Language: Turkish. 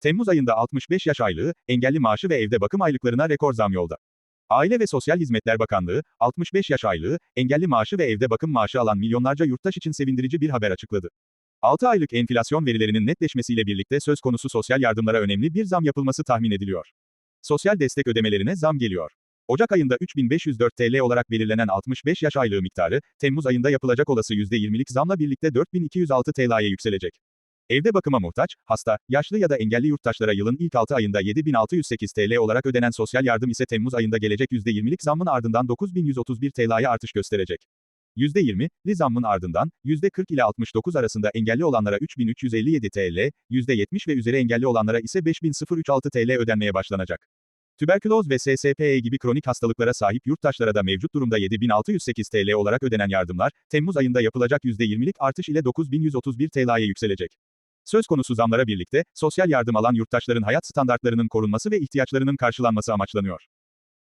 Temmuz ayında 65 yaş aylığı, engelli maaşı ve evde bakım aylıklarına rekor zam yolda. Aile ve Sosyal Hizmetler Bakanlığı, 65 yaş aylığı, engelli maaşı ve evde bakım maaşı alan milyonlarca yurttaş için sevindirici bir haber açıkladı. 6 aylık enflasyon verilerinin netleşmesiyle birlikte söz konusu sosyal yardımlara önemli bir zam yapılması tahmin ediliyor. Sosyal destek ödemelerine zam geliyor. Ocak ayında 3504 TL olarak belirlenen 65 yaş aylığı miktarı, Temmuz ayında yapılacak olası %20'lik zamla birlikte 4206 TL'ye yükselecek. Evde bakıma muhtaç, hasta, yaşlı ya da engelli yurttaşlara yılın ilk 6 ayında 7608 TL olarak ödenen sosyal yardım ise Temmuz ayında gelecek %20'lik zammın ardından 9131 TL'ye artış gösterecek. %20'li zammın ardından, %40 ile 69 arasında engelli olanlara 3357 TL, %70 ve üzeri engelli olanlara ise 5036 TL ödenmeye başlanacak. Tüberküloz ve SSPE gibi kronik hastalıklara sahip yurttaşlara da mevcut durumda 7608 TL olarak ödenen yardımlar, Temmuz ayında yapılacak %20'lik artış ile 9131 TL'ye yükselecek. Söz konusu zamlara birlikte, sosyal yardım alan yurttaşların hayat standartlarının korunması ve ihtiyaçlarının karşılanması amaçlanıyor.